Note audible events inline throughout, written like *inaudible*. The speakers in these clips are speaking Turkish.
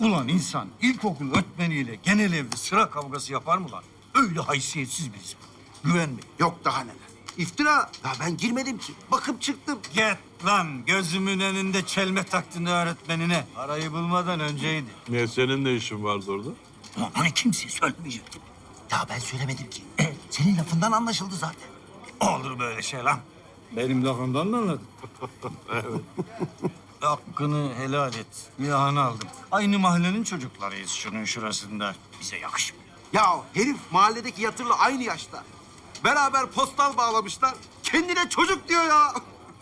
Ulan insan ilkokul öğretmeniyle genel evde sıra kavgası yapar mı lan? Öyle haysiyetsiz birisi. Güvenmeyin. Yok daha neler. İftira. Ya ben girmedim ki. Bakıp çıktım. Git lan gözümün önünde çelme taktın öğretmenine. Arayı bulmadan önceydi. Niye senin ne işin vardı orada? Ulan hani kimseye söylemeyecektim. Ya ben söylemedim ki. Senin lafından anlaşıldı zaten. Olur böyle şey lan. Benim lafımdan mı anladın? *laughs* evet. Hakkını helal et. Yağını aldım. Aynı mahallenin çocuklarıyız şunun şurasında. Bize yakışmıyor. Ya herif mahalledeki yatırla aynı yaşta. Beraber postal bağlamışlar. Kendine çocuk diyor ya.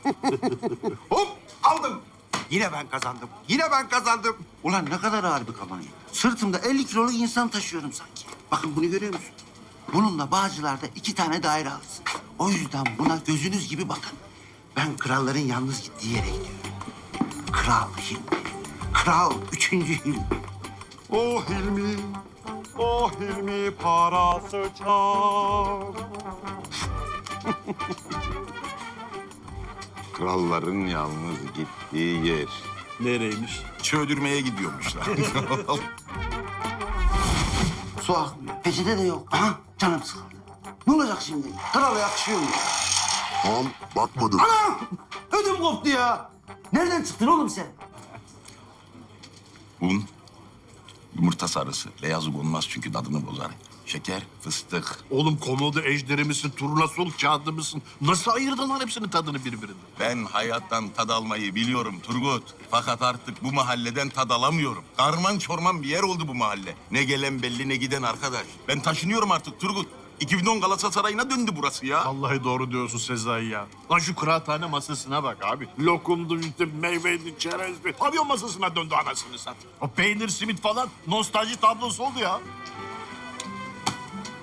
*laughs* Hop aldım. Yine ben kazandım. Yine ben kazandım. Ulan ne kadar ağır bir kampanya. Sırtımda 50 kiloluk insan taşıyorum sanki. Bakın bunu görüyor musun? Bununla Bağcılar'da iki tane daire alırsın. O yüzden buna gözünüz gibi bakın. Ben kralların yalnız gittiği yere gidiyorum. Kral Hilmi. Kral üçüncü Hilmi. O Hilmi, o Hilmi parası çok. *laughs* Kralların yalnız gittiği yer. Nereymiş? Çöldürmeye gidiyormuşlar. *laughs* Su akmıyor. Peçete de yok. Aha canım sıkıldı. Ne olacak şimdi? Krala yakışıyor mu? Al bakmadım. Anam! Ödüm koptu ya. Nereden çıktın oğlum sen? Un, yumurta sarısı. Beyazı konmaz çünkü tadını bozar. Şeker, fıstık. Oğlum komodo ejderi misin, turnasol kağıdı mısın? Nasıl ayırdın lan hepsinin tadını birbirinden? Ben hayattan tad almayı biliyorum Turgut. Fakat artık bu mahalleden tad alamıyorum. Karman çorman bir yer oldu bu mahalle. Ne gelen belli ne giden arkadaş. Ben taşınıyorum artık Turgut. 2010 Galatasaray'ına döndü burası ya. Vallahi doğru diyorsun Sezai ya. Lan şu kıraathane masasına bak abi. Lokumdu, işte meyveydi, çerezdi. Pavyon masasına döndü anasını sat. O peynir, simit falan nostalji tablosu oldu ya.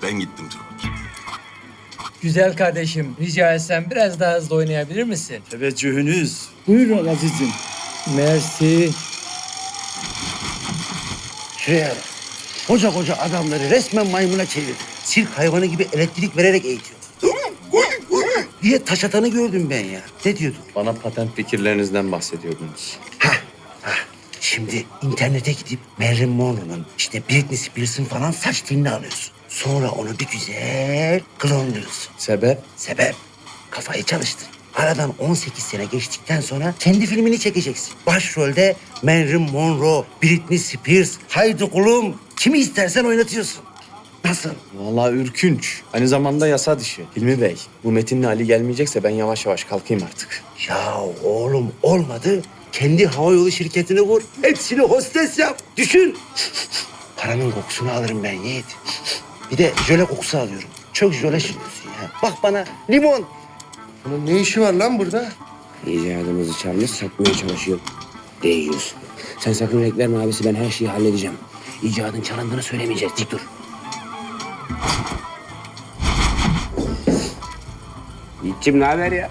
Ben gittim Turgut. Güzel kardeşim, rica etsem biraz daha hızlı oynayabilir misin? Teveccühünüz. Buyurun azizim. Mersi. Şuraya bak. Koca koca adamları resmen maymuna çevirdi. Sirk hayvanı gibi elektrik vererek eğitiyor. diye taş atanı gördüm ben ya. Ne diyordun? Bana patent fikirlerinizden bahsediyordunuz. Şimdi internete gidip Marilyn Monroe'nun işte Britney Spears'ın falan saç telini alıyorsun. Sonra onu bir güzel klonluyorsun. Sebep? Sebep kafayı çalıştır. Aradan 18 sene geçtikten sonra kendi filmini çekeceksin. Başrolde Marilyn Monroe, Britney Spears, haydi kulum kimi istersen oynatıyorsun. Nasıl? Vallahi ürkünç. Aynı zamanda yasa dışı. Hilmi Bey, bu Metin'le Ali gelmeyecekse ben yavaş yavaş kalkayım artık. Ya oğlum olmadı. Kendi havayolu şirketini kur. Hepsini hostes yap. Düşün. Paranın kokusunu alırım ben Yiğit. Bir de jöle kokusu alıyorum. Çok jöle sürüyorsun ya. Bak bana limon. Bunun ne işi var lan burada? İcadımızı çalmış satmaya çalışıyor. Değiyorsun. Sen sakın reklam abisi ben her şeyi halledeceğim. İcadın çalındığını söylemeyeceğiz. Dik dur. Yiğit'cim ne haber ya?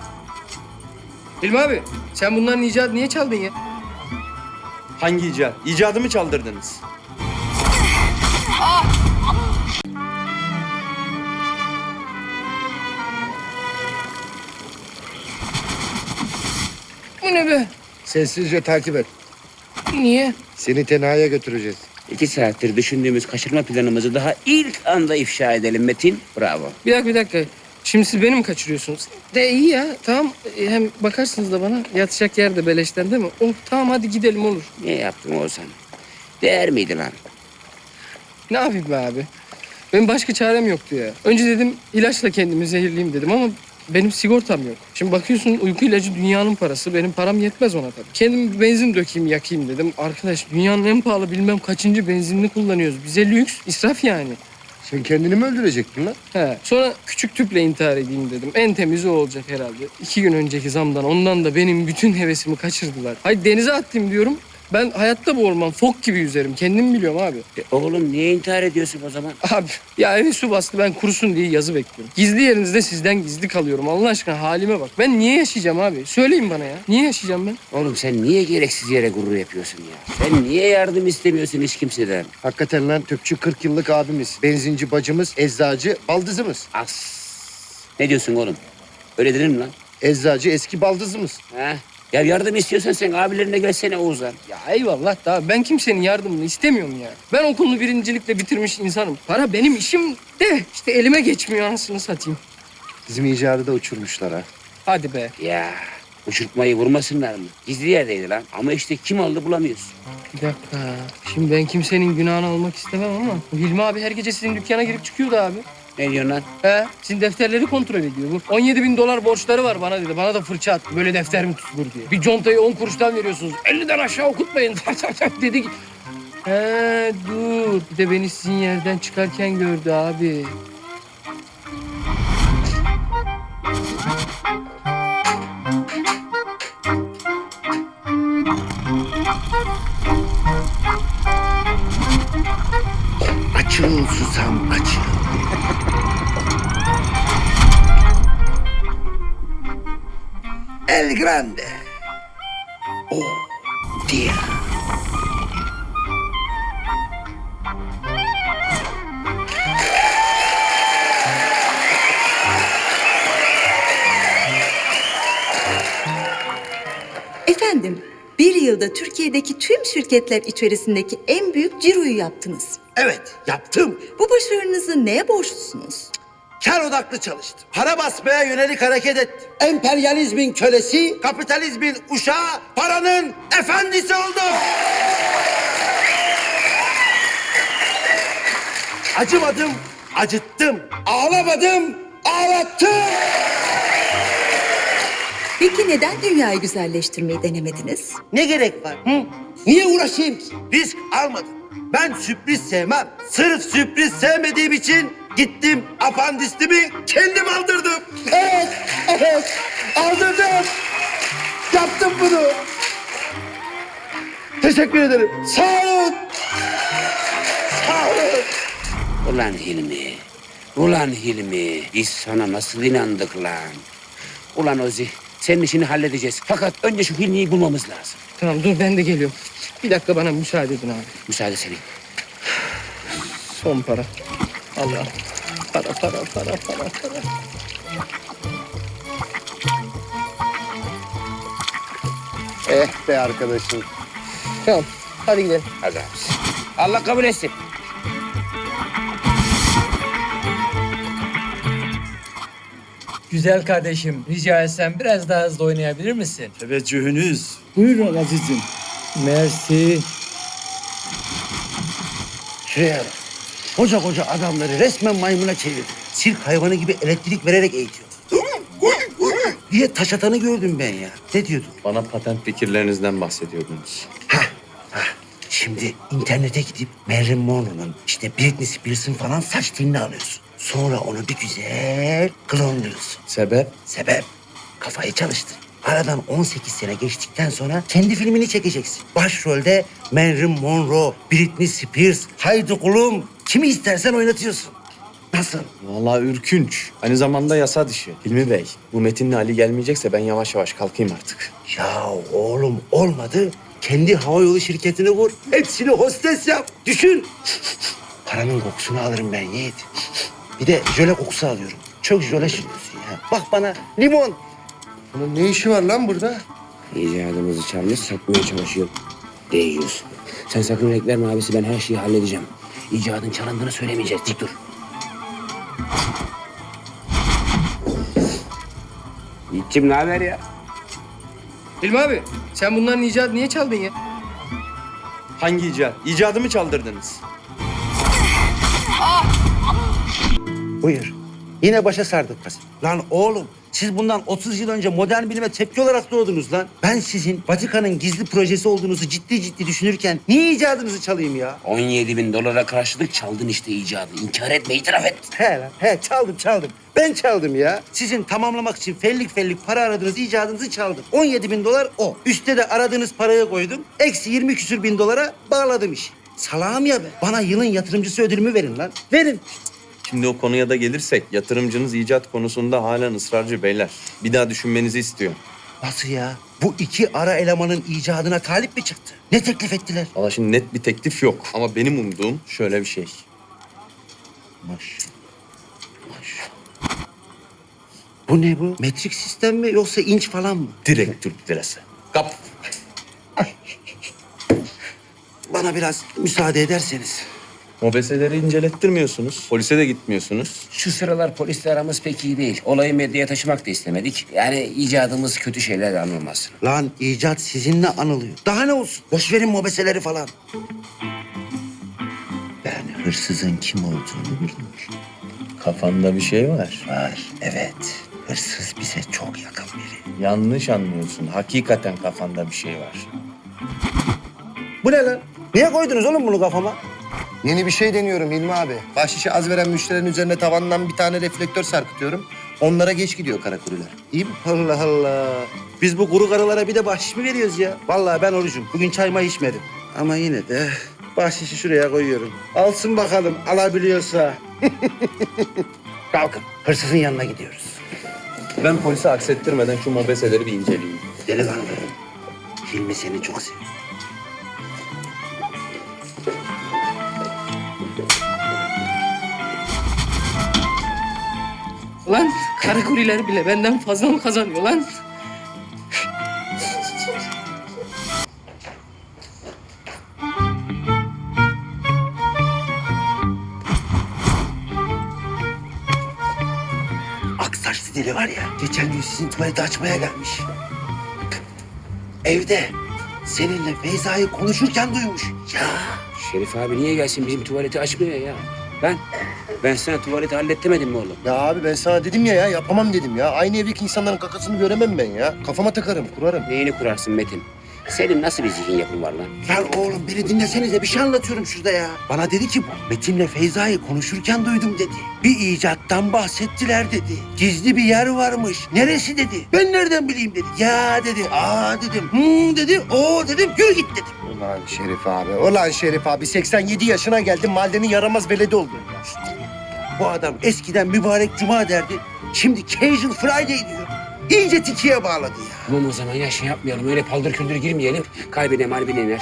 İlmi abi, sen bunların icadını niye çaldın ya? Hangi icat? İcadımı çaldırdınız. Bu ne be? Sessizce takip et. Niye? Seni tenaya götüreceğiz. İki saattir düşündüğümüz kaçırma planımızı daha ilk anda ifşa edelim Metin. Bravo. Bir dakika, bir dakika. Şimdi siz beni mi kaçırıyorsunuz? De iyi ya, tamam. E, Hem bakarsınız da bana. Yatacak yer de beleşten değil mi? Oh, tamam hadi gidelim olur. Ne yaptın Oğuzhan? Değer miydi lan? Ne yapayım be abi? Benim başka çarem yoktu ya. Önce dedim ilaçla kendimi zehirleyeyim dedim ama benim sigortam yok. Şimdi bakıyorsun uyku ilacı dünyanın parası. Benim param yetmez ona tabii. Kendim benzin dökeyim yakayım dedim. Arkadaş dünyanın en pahalı bilmem kaçıncı benzinini kullanıyoruz. Bize lüks, israf yani. Sen kendini mi öldürecektin lan? He. Sonra küçük tüple intihar edeyim dedim. En temizi o olacak herhalde. İki gün önceki zamdan ondan da benim bütün hevesimi kaçırdılar. Hayır denize attım diyorum. Ben hayatta boğulmam. Fok gibi yüzerim. Kendim biliyorum abi. E, oğlum niye intihar ediyorsun o zaman? Abi ya evi su bastı ben kurusun diye yazı bekliyorum. Gizli yerinizde sizden gizli kalıyorum. Allah aşkına halime bak. Ben niye yaşayacağım abi? Söyleyin bana ya. Niye yaşayacağım ben? Oğlum sen niye gereksiz yere gurur yapıyorsun ya? Sen niye yardım istemiyorsun hiç kimseden? Hakikaten lan tüpçü 40 yıllık abimiz. Benzinci bacımız, eczacı baldızımız. As. Ne diyorsun oğlum? Öyle denir mi lan? Eczacı eski baldızımız. Ha? Ya yardım istiyorsan sen abilerine gelsene Oğuzhan. Ya eyvallah da ben kimsenin yardımını istemiyorum ya. Ben okulunu birincilikle bitirmiş insanım. Para benim işim de işte elime geçmiyor anasını satayım. Bizim icadı da uçurmuşlar ha. Hadi be. Ya uçurtmayı vurmasınlar mı? Gizli yerdeydi lan. Ama işte kim aldı bulamıyoruz. Bir dakika. Şimdi ben kimsenin günahını almak istemem ama bu Hilmi abi her gece sizin dükkana girip çıkıyordu abi. Ne diyorsun lan? He, sizin defterleri kontrol ediyor. Bu 17 bin dolar borçları var bana dedi. Bana da fırça attı. Böyle defter mi tutulur diye. Bir contayı 10 kuruştan veriyorsunuz. 50'den aşağı okutmayın. *laughs* dedi ki. He dur. Bir de beni sizin yerden çıkarken gördü abi. Açıl susam açıl. El Grande. Oh diye. Efendim, bir yılda Türkiye'deki tüm şirketler içerisindeki en büyük ciroyu yaptınız. Evet yaptım. Bu başarınızı neye borçlusunuz? Kar odaklı çalıştım. Para basmaya yönelik hareket ettim. Emperyalizmin kölesi, kapitalizmin uşağı, paranın efendisi oldum. Acımadım, acıttım. Ağlamadım, ağlattım. Peki neden dünyayı güzelleştirmeyi denemediniz? Ne gerek var? Hı? Niye uğraşayım ki? Risk almadım. Ben sürpriz sevmem. Sırf sürpriz sevmediğim için gittim apandistimi kendim aldırdım. Evet, evet. Aldırdım. Yaptım bunu. Teşekkür ederim. Sağ olun. Sağ olun. Ulan Hilmi. Ulan Hilmi. Biz sana nasıl inandık lan? Ulan Ozi. Senin işini halledeceğiz. Fakat önce şu Hilmi'yi bulmamız lazım. Tamam dur ben de geliyorum. Bir dakika bana müsaade edin abi. Müsaade senin. Son para. Allah. Para para para para para. Eh be arkadaşım. Tamam hadi gidelim. Hadi abi. Allah kabul etsin. Güzel kardeşim, rica etsem biraz daha hızlı oynayabilir misin? Teveccühünüz. Buyurun azizim. Mersi. Bak. Koca koca adamları resmen maymuna çevirdi. Sirk hayvanı gibi elektrik vererek eğitiyor. diye taş atanı gördüm ben ya. Ne diyordun? Bana patent fikirlerinizden bahsediyordunuz. Şimdi internete gidip Marilyn Monroe'nun işte Britney Spears'ın falan saç telini alıyorsun. Sonra onu bir güzel klonluyorsun. Sebep? Sebep kafayı çalıştır. Aradan 18 sene geçtikten sonra kendi filmini çekeceksin. Başrolde Marilyn Monroe, Britney Spears, haydi kulum kimi istersen oynatıyorsun. Nasıl? Vallahi ürkünç. Aynı zamanda yasa dışı. Hilmi Bey, bu Metin'le Ali gelmeyecekse ben yavaş yavaş kalkayım artık. Ya oğlum olmadı. Kendi havayolu şirketini kur. Hepsini hostes yap. Düşün. Paranın kokusunu alırım ben Yiğit. Bir de jöle kokusu alıyorum. Çok jöle sürüyorsun ya. Bak bana limon. Bunun ne işi var lan burada? İcadımızı çalmış satmaya çalışıyor. Değiyoruz. Sen sakın reklam abisi ben her şeyi halledeceğim. İcadın çalındığını söylemeyeceğiz. Dik dur. Yiğit'cim ne haber ya? Hilmi abi sen bunların icadını niye çaldın ya? Hangi icat? İcadımı çaldırdınız. Buyur. Yine başa sardık kız. Lan oğlum siz bundan 30 yıl önce modern bilime tepki olarak doğdunuz lan. Ben sizin Vatikan'ın gizli projesi olduğunuzu ciddi ciddi düşünürken niye icadınızı çalayım ya? 17 bin dolara karşılık çaldın işte icadı. İnkar etme, itiraf et. He lan he çaldım çaldım. Ben çaldım ya. Sizin tamamlamak için fellik fellik para aradığınız icadınızı çaldım. 17 bin dolar o. Üste de aradığınız parayı koydum. Eksi 20 küsür bin dolara bağladım işi. Salağım ya ben. Bana yılın yatırımcısı ödülümü verin lan. Verin. Şimdi o konuya da gelirsek, yatırımcınız icat konusunda halen ısrarcı beyler. Bir daha düşünmenizi istiyor. Nasıl ya? Bu iki ara elemanın icadına talip mi çıktı? Ne teklif ettiler? Valla şimdi net bir teklif yok. Ama benim umduğum şöyle bir şey. Maş. Maş. Bu ne bu? Metrik sistem mi yoksa inç falan mı? Direkt Türk lirası. Kap. Bana biraz müsaade ederseniz. Mobeseleri incelettirmiyorsunuz. Polise de gitmiyorsunuz. Şu sıralar polisle aramız pek iyi değil. Olayı medyaya taşımak da istemedik. Yani icadımız kötü şeyler anılmasın. Lan icat sizinle anılıyor. Daha ne olsun? Boş verin mobeseleri falan. Ben hırsızın kim olduğunu bilmiyorum. Kafanda bir şey var. Var, evet. Hırsız bize çok yakın biri. Yanlış anlıyorsun. Hakikaten kafanda bir şey var. Bu ne lan? Niye koydunuz oğlum bunu kafama? Yeni bir şey deniyorum Hilmi abi. Bahşişi az veren müşterilerin üzerine tavandan bir tane reflektör sarkıtıyorum. Onlara geç gidiyor kara kurular. İyi mi? Allah Allah. Biz bu kuru karılara bir de bahşiş mi veriyoruz ya? Vallahi ben orucum. Bugün çayma içmedim. Ama yine de bahşişi şuraya koyuyorum. Alsın bakalım alabiliyorsa. *laughs* Kalkın. Hırsızın yanına gidiyoruz. Ben polise aksettirmeden şu mobeseleri bir inceleyeyim. Delikanlı. Hilmi seni çok seviyor. Lan kara kuriler bile benden fazla mı kazanıyor lan? Aksaçlı deli var ya, geçen gün sizin tuvaleti açmaya gelmiş. Evde seninle Feyza'yı konuşurken duymuş. Ya Şerif abi niye gelsin bizim tuvaleti açmıyor ya? Ben, ben sana tuvaleti hallettemedim mi oğlum? Ya abi ben sana dedim ya ya yapamam dedim ya. Aynı evdeki insanların kakasını göremem ben ya. Kafama takarım, kurarım. Neyini kurarsın Metin? Senin nasıl bir zihin yapın var lan? Lan oğlum beni dinlesenize bir şey anlatıyorum şurada ya. Bana dedi ki bu Metin'le Feyza'yı konuşurken duydum dedi. Bir icattan bahsettiler dedi. Gizli bir yer varmış. Neresi dedi. Ben nereden bileyim dedi. Ya dedi. Aa dedim. Hı dedi. O dedim. Yürü git dedim. Ulan Şerif abi, ulan Şerif abi. 87 yaşına geldim, mahallenin yaramaz veledi oldun. Bu adam eskiden mübarek cuma derdi. Şimdi casual Friday diyor. İyice tikiye bağladı ya. Tamam o zaman ya şey yapmayalım. Öyle paldır küldür girmeyelim. Kaybeden mağlubi iner.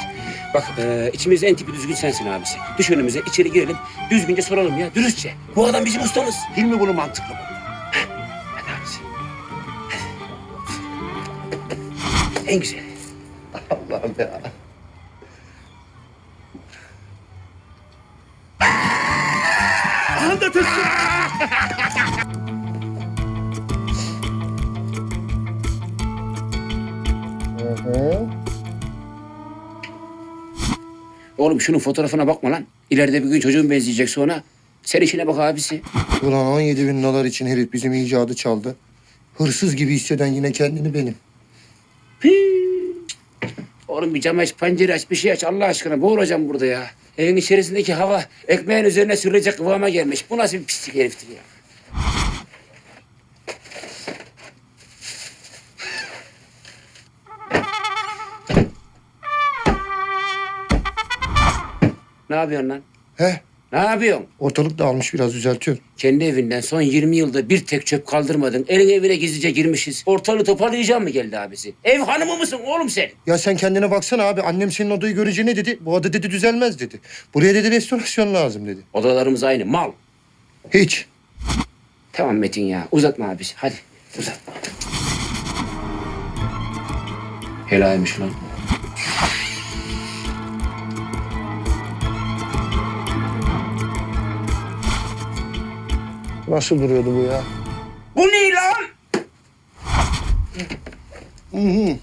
Bak e, içimizde en tipi düzgün sensin abisi. Düş önümüze içeri girelim. Düzgünce soralım ya. Dürüstçe. Bu adam bizim ustamız. Hilmi bunu mantıklı buldu. Hadi abisi. En güzeli. Allah'ım ya. Anlatırsın. Oğlum şunun fotoğrafına bakma lan. İleride bir gün çocuğun benzeyecek sonra. Sen işine bak abisi. Ulan 17 bin dolar için herif bizim icadı çaldı. Hırsız gibi hisseden yine kendini benim. Oğlum bir cam aç, pencere aç, bir şey aç Allah aşkına. Boğulacağım burada ya. Evin içerisindeki hava ekmeğin üzerine sürülecek kıvama gelmiş. Bu nasıl bir pislik heriftir ya? Ne yapıyorsun lan? He, Ne yapıyorsun? ortalık dağılmış biraz düzeltiyorum. Kendi evinden son 20 yılda bir tek çöp kaldırmadın. Elin evine gizlice girmişiz. Ortalığı toparlayacağım mı geldi abisi? Ev hanımı mısın oğlum sen? Ya sen kendine baksana abi. Annem senin odayı görünce ne dedi? Bu oda dedi düzelmez dedi. Buraya dedi restorasyon lazım dedi. Odalarımız aynı mal. Hiç. Tamam Metin ya uzatma abisi hadi uzatma. Helalmiş lan. Nasıl duruyordu bu ya? Bu ne lan? Hı hı.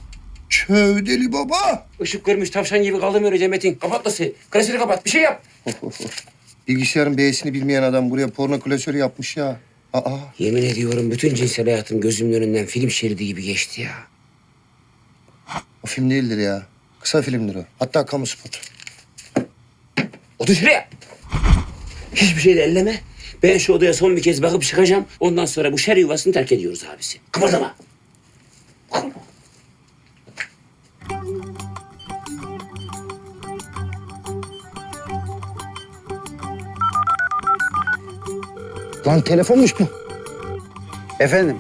Çövdeli baba. Işık görmüş tavşan gibi kaldım öylece Metin. Kapat nasıl? Klasörü kapat bir şey yap. *laughs* Bilgisayarın B'sini bilmeyen adam buraya porno klasörü yapmış ya. Aa. Yemin ediyorum bütün cinsel hayatım gözümün önünden film şeridi gibi geçti ya. O film değildir ya. Kısa filmdir o. Hatta kamu spotu. Otur şuraya. Hiçbir şey de elleme. Ben şu odaya son bir kez bakıp çıkacağım. Ondan sonra bu şer yuvasını terk ediyoruz abisi. Kıpırdama. Lan telefonmuş bu. Efendim?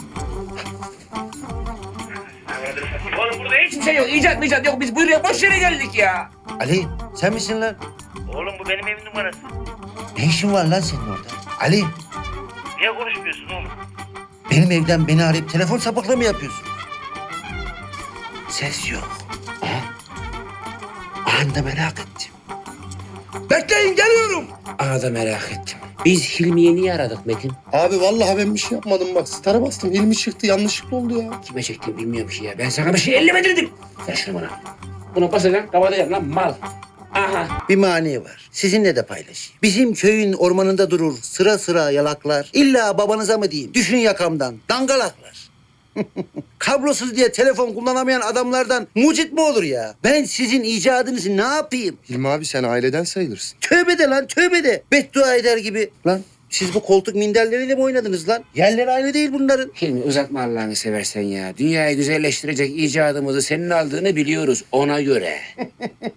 Oğlum burada hiçbir şey yok. İcat icat yok. Biz buraya boş yere geldik ya. Ali sen misin lan? Oğlum bu benim evim numarası. Ne işin var lan senin orada? Ali Niye konuşmuyorsun oğlum? benim evden beni arayıp telefon sapıklığı mı yapıyorsun? Ses yok. Aha. Aha da merak ettim. Bekleyin geliyorum. Aha da merak ettim. Biz Hilmi'yi niye aradık Metin? Abi vallahi ben bir şey yapmadım bak. Stara bastım. Hilmi çıktı. Yanlışlıkla oldu ya. Kime çektim bilmiyorum ki ya. Ben sana bir şey elleme dedim. Ver şunu bana. Bunu basacaksın kapatacaksın lan mal. Aha. Bir mani var. Sizinle de paylaşayım. Bizim köyün ormanında durur sıra sıra yalaklar. İlla babanıza mı diyeyim? Düşün yakamdan. Dangalaklar. *laughs* Kablosuz diye telefon kullanamayan adamlardan mucit mi olur ya? Ben sizin icadınızı ne yapayım? Hilmi abi sen aileden sayılırsın. Tövbe de lan tövbe de. Beddua eder gibi. Lan siz bu koltuk minderleriyle mi oynadınız lan? Yerleri aynı değil bunların. Hilmi uzatma Allah'ını seversen ya. Dünyayı güzelleştirecek icadımızı senin aldığını biliyoruz ona göre.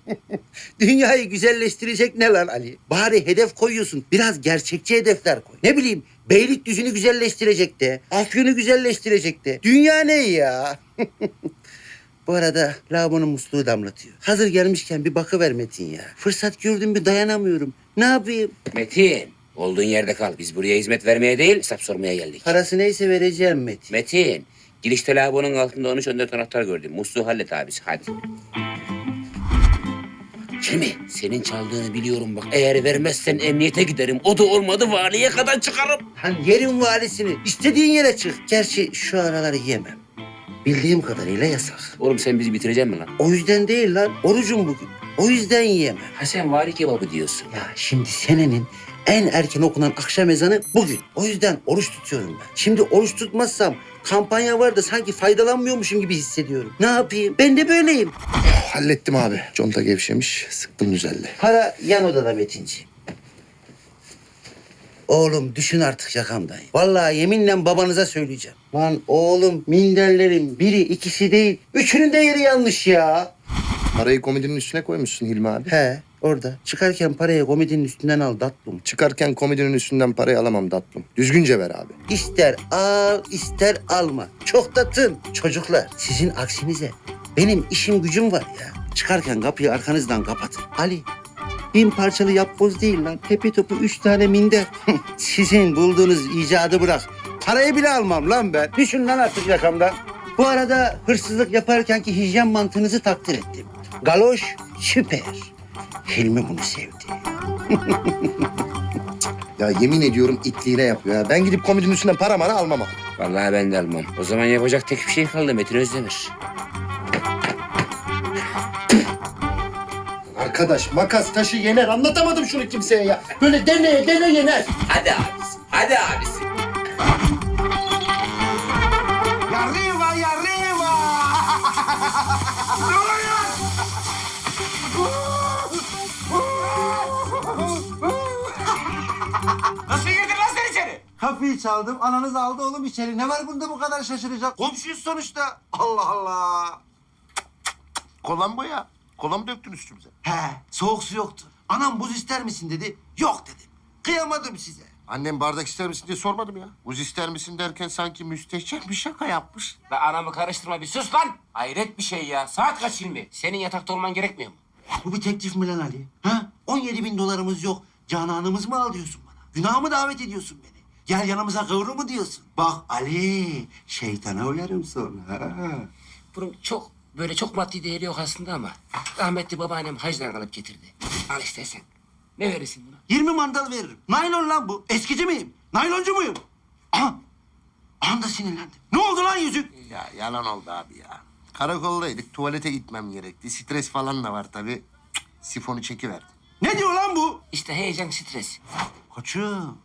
*laughs* Dünyayı güzelleştirecek ne lan Ali? Bari hedef koyuyorsun. Biraz gerçekçi hedefler koy. Ne bileyim Beylikdüzü'nü güzelleştirecek de. Afyon'u güzelleştirecek de. Dünya ne ya? *laughs* Bu arada lavabonun musluğu damlatıyor. Hazır gelmişken bir bakıver Metin ya. Fırsat gördüm bir dayanamıyorum. Ne yapayım? Metin olduğun yerde kal. Biz buraya hizmet vermeye değil hesap sormaya geldik. Parası neyse vereceğim Metin. Metin girişte lavabonun altında 13-14 anahtar gördüm. Musluğu hallet abisi hadi. Hilmi senin çaldığını biliyorum bak. Eğer vermezsen emniyete giderim. O da olmadı valiye kadar çıkarım. Lan yerin valisini. istediğin yere çık. Gerçi şu araları yemem. Bildiğim kadarıyla yasak. Oğlum sen bizi bitireceksin mi lan? O yüzden değil lan. Orucum bugün. O yüzden yiyemem. Ha sen vari kebabı diyorsun. Ya şimdi senenin en erken okunan akşam ezanı bugün. O yüzden oruç tutuyorum ben. Şimdi oruç tutmazsam kampanya var da sanki faydalanmıyormuşum gibi hissediyorum. Ne yapayım? Ben de böyleyim. Hallettim abi. Conta gevşemiş. Sıktım düzeldi. Para yan odada Metinci. Oğlum düşün artık yakamdan. Vallahi yeminle babanıza söyleyeceğim. Lan oğlum minderlerin biri ikisi değil. Üçünün de yeri yanlış ya. Parayı komedinin üstüne koymuşsun Hilmi abi. He orada. Çıkarken parayı komedinin üstünden al tatlım. Çıkarken komedinin üstünden parayı alamam tatlım. Düzgünce ver abi. İster al ister alma. Çok da tın. Çocuklar sizin aksinize benim işim gücüm var ya. Çıkarken kapıyı arkanızdan kapatın. Ali bin parçalı yapboz değil lan. Tepe topu üç tane minder. *laughs* Sizin bulduğunuz icadı bırak. Parayı bile almam lan ben. Düşün lan artık yakamdan. Bu arada hırsızlık yaparkenki hijyen mantığınızı takdir ettim. Galoş süper. Hilmi bunu sevdi. *laughs* Ya yemin ediyorum itliğine yapıyor ya. Ben gidip komedinin üstünden para mara almam abi. Vallahi ben de almam. O zaman yapacak tek bir şey kaldı Metin Özdemir. Arkadaş makas taşı yener. Anlatamadım şunu kimseye ya. Böyle dene dene yener. Hadi abisi. Hadi abisi. Yarriva, yarriva. Nasıl girdin lan sen içeri? Kapıyı çaldım, ananız aldı oğlum içeri. Ne var bunda bu kadar şaşıracak? Komşuyuz sonuçta. Allah Allah. Kolan bu ya. Kola mı döktün üstümüze? He, soğuk su yoktu. Anam buz ister misin dedi. Yok dedim. Kıyamadım size. Annem bardak ister misin diye sormadım ya. Buz ister misin derken sanki müstehcen bir şaka yapmış. Ve anamı karıştırma bir sus lan. Hayret bir şey ya. Saat kaç Hilmi? Senin yatakta olman gerekmiyor mu? Bu bir teklif mi lan Ali? Ha? 17 bin dolarımız yok. Cananımız mı al diyorsun bana? Günah mı davet ediyorsun beni? Gel yanımıza kıvrı mı diyorsun? Bak Ali, şeytana uyarım sonra. Ha? Bunun çok böyle çok maddi değeri yok aslında ama rahmetli babaannem hacdan kalıp getirdi. Al istersen. Ne verirsin buna? 20 mandal veririm. Naylon lan bu. Eskici miyim? Nayloncu muyum? Aha. Aha da sinirlendim. Ne oldu lan yüzük? Ya yalan oldu abi ya. Karakoldaydık. Tuvalete gitmem gerekti. Stres falan da var tabii. Cık, Sifonu çekiverdim. Ne diyor lan bu? İşte heyecan, stres. Koçum,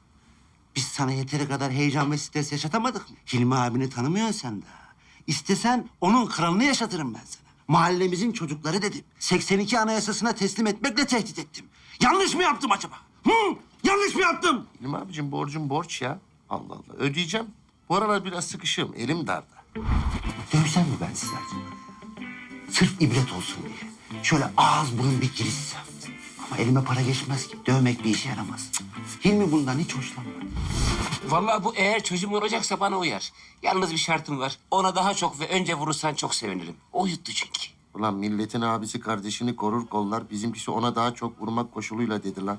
biz sana yeteri kadar heyecan ve stres yaşatamadık mı? Hilmi abini tanımıyorsun sen daha. İstesen onun kralını yaşatırım ben sana. Mahallemizin çocukları dedim. 82 anayasasına teslim etmekle tehdit ettim. Yanlış mı yaptım acaba? Hı? Yanlış mı yaptım? Hilmi abicim borcum borç ya. Allah Allah. Ödeyeceğim. Bu aralar biraz sıkışığım. Elim darda. Dövsem mi ben sizi acaba? Sırf ibret olsun diye. Şöyle ağız burun bir girişsem. Ama elime para geçmez ki. Dövmek bir işe yaramaz. Cık. Hilmi bundan hiç hoşlanmadı. Vallahi bu eğer çözüm olacaksa bana uyar. Yalnız bir şartım var. Ona daha çok ve önce vurursan çok sevinirim. O yuttu çünkü. Ulan milletin abisi kardeşini korur kollar. Bizimkisi ona daha çok vurmak koşuluyla dedi lan.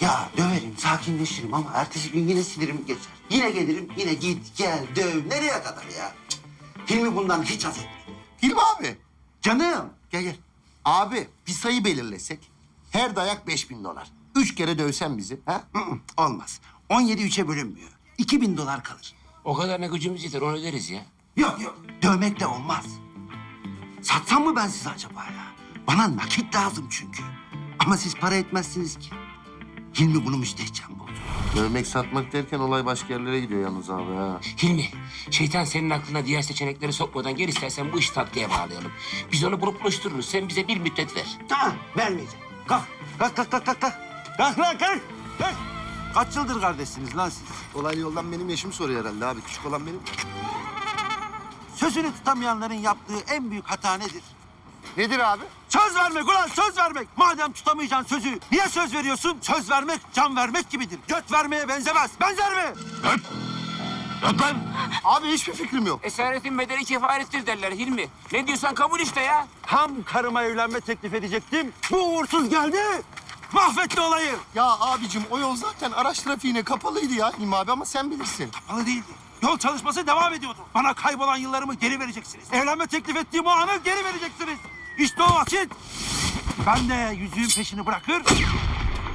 Ya döverim, sakinleşirim ama ertesi gün yine sinirim geçer. Yine gelirim, yine git, gel, döv. Nereye kadar ya? Cık. Hilmi bundan hiç haz etmedi. Hilmi abi. Canım. Gel gel. Abi bir sayı belirlesek. Her dayak 5000 dolar. Üç kere dövsen bizi. Ha? Hı hı, Olmaz. 17 üçe bölünmüyor. 2000 dolar kalır. O kadarına gücümüz yeter onu öderiz ya. Yok yok. Dövmekle olmaz. Satsam mı ben size acaba ya? Bana nakit lazım çünkü. Ama siz para etmezsiniz ki. Hilmi bunu müstehcen buldu. Dövmek satmak derken olay başka yerlere gidiyor yalnız abi ha. Hilmi, şeytan senin aklına diğer seçenekleri sokmadan gel istersen bu işi tatlıya bağlayalım. Biz onu bulup buluştururuz. Sen bize bir müddet ver. Tamam, vermeyeceğim. Kalk, kalk, kalk, kalk, kalk. Kalk Kalk lan, kalk. Kalk. Kaç yıldır kardeşsiniz lan siz? Olay yoldan benim yaşım soruyor herhalde abi. Küçük olan benim. Sözünü tutamayanların yaptığı en büyük hata nedir? Nedir abi? Söz vermek ulan söz vermek. Madem tutamayacaksın sözü niye söz veriyorsun? Söz vermek can vermek gibidir. Göt vermeye benzemez. Benzer mi? Abi hiçbir fikrim yok. Esaretin bedeli kefarettir derler Hilmi. Ne diyorsan kabul işte ya. Tam karıma evlenme teklif edecektim. Bu uğursuz geldi. Mahvetti olayı. Ya abicim o yol zaten araç trafiğine kapalıydı ya Hilmi abi ama sen bilirsin. Kapalı değildi. Yol çalışması devam ediyordu. Bana kaybolan yıllarımı geri vereceksiniz. Evlenme teklif ettiğim o anı geri vereceksiniz. İşte o vakit. Ben de yüzüğün peşini bırakır,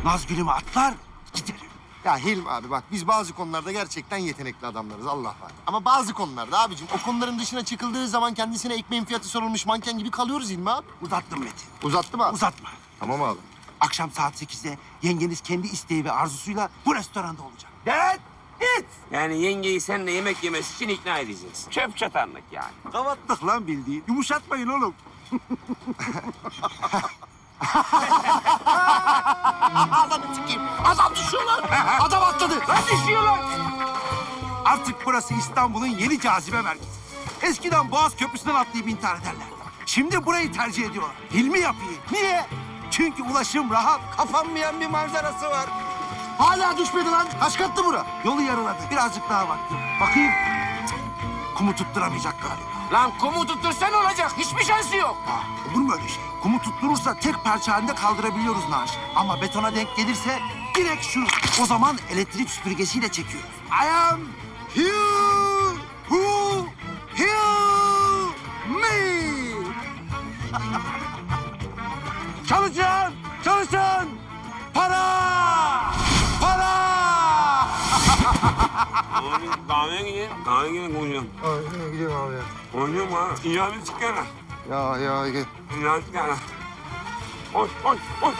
Nazgül'ümü atlar, giderim. Ya Hilmi abi bak biz bazı konularda gerçekten yetenekli adamlarız Allah var. Ama bazı konularda abicim o konuların dışına çıkıldığı zaman kendisine ekmeğin fiyatı sorulmuş manken gibi kalıyoruz Hilmi abi. Uzattım Metin. Uzattı mı abi? Uzatma. Tamam abi. Akşam saat 8'de yengeniz kendi isteği ve arzusuyla bu restoranda olacak. Dad, it. Yani yengeyi seninle yemek yemesi için ikna edeceğiz. Çöp çatanlık yani. Kavatlık lan bildiğin. Yumuşatmayın oğlum. *laughs* Adamı sikeyim. Adam düşüyor lan. Adam atladı. Lan düşüyor lan. Artık burası İstanbul'un yeni cazibe merkezi. Eskiden Boğaz Köprüsü'nden atlayıp intihar ederler. Şimdi burayı tercih ediyorlar. Hilmi yapıyı. Niye? Çünkü ulaşım rahat, kapanmayan bir manzarası var. Hala düşmedi lan. Kaç katlı bura? Yolu yarıladı. Birazcık daha baktım. Bakayım. Cık, Kumu tutturamayacak galiba. Lan kumu tuttursa ne olacak? Hiçbir şansı yok. Ah, olur mu öyle şey? Kumu tutturursa tek parça halinde kaldırabiliyoruz naaşı. Ama betona denk gelirse direkt şu. O zaman elektrik süpürgesiyle çekiyoruz. I am here Abi kahveye gidelim. Kahveye gidelim konuşalım. Ay, gidiyorum abi ya. Konuşuyorum ha. İcabet çıkana. Ya ya gel. İcabet çıkana. Koş, koş, koş.